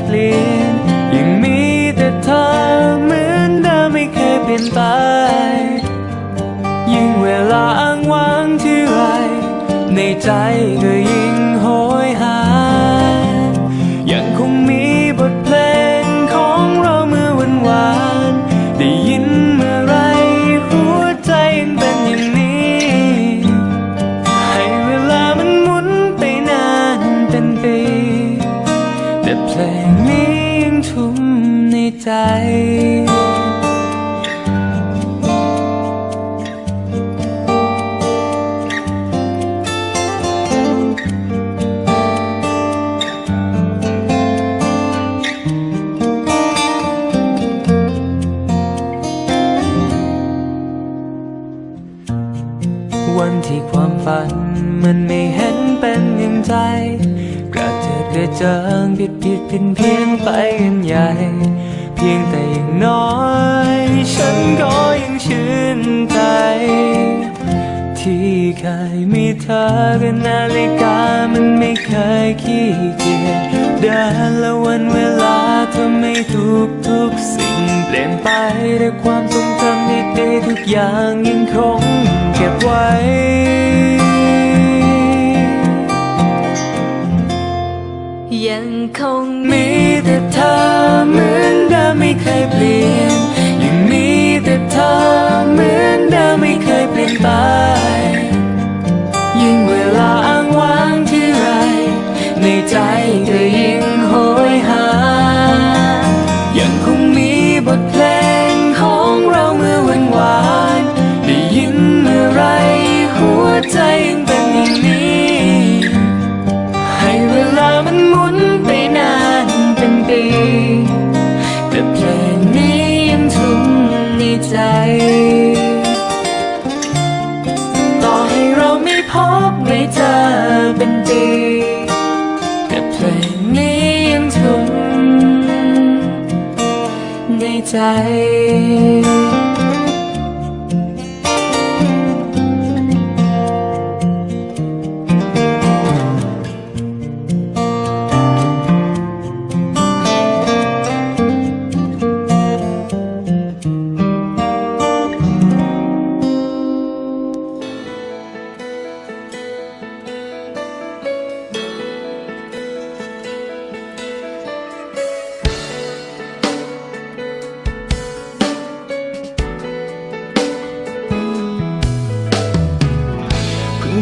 เคยเปลี่ยนยังมีแต่เธอเหมือนเดิมไม่เคยเปลี่ยนไปยิ่งเวลาอ้างว้างที่ไรในใจก็ยิ่ง ยังทุ่มในใจ วันที่ความฝันมันไม่เห็นเป็นอย่างใจ ระเจิดกระเจิงผิดผิดเพี้ยนเพี้ยนไปกันใหญ่ เพียงแต่อย่างน้อย ฉันก็ยังชื่นใจ ที่เคยมีเธอกับนาฬิกามันไม่เคยขี้เกียจเดินและวันเวลาเธอไม่ทุกทุกสิ่งเปลี่ยนไปแต่ความทรงจำดีๆทุกอย่างยังคงเก็บไว้ ยังคงมีแต่เธอเหมือนเดิมไม่เคยเปลี่ยน ยังมีแต่เธอเหมือนเดิมไม่เคยเปลี่ยนไป ยิ่งเวลาอ้างว้างที่ไร ในใจก็ยิ่งโหยหา ยังคงมีบทเพลง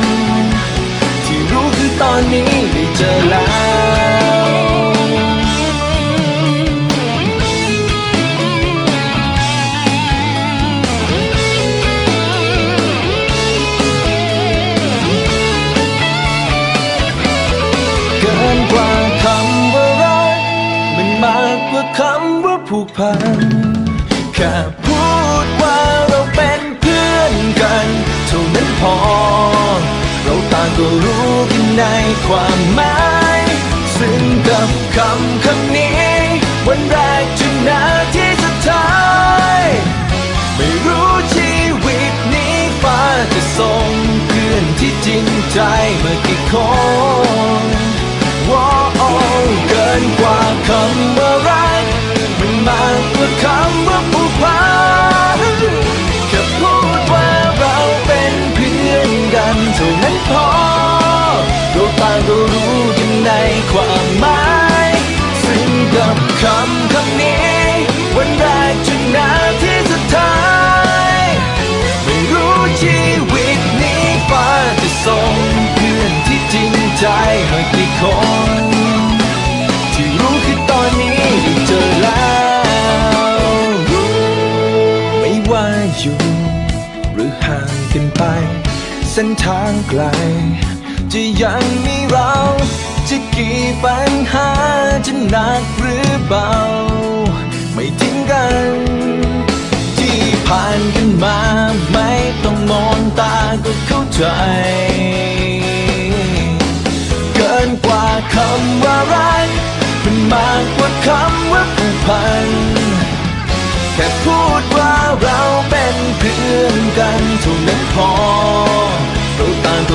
ื อตอนนี้ได้เจอแล้วเกินกว่าคำว่ารักมันมากกว่าคำว่าผูกพันแค่ ก็รู้กันในความหมาย ซึ่งกับคำคำนี้ วันแรกจนนาทีสุดท้าย ไม่รู้ชีวิตนี้ฟ้าจะส่งเพื่อนที่จริงใจมากี่คนว้าเกินกว่าคำว่ารักมันมากกว่าคำ เส้นทางไกล จะยังมีเรา จะกี่ปัญหาจะหนักหรือเบา ไม่ทิ้งกัน ที่ผ่านกันมาไม่ต้องมองตาก็เข้าใจ เกินกว่าคำว่ารักมันมากกว่าคำว่าผูกพัน แค่พูดว่าเราเป็นเพื่อนกันเท่านั้นพอ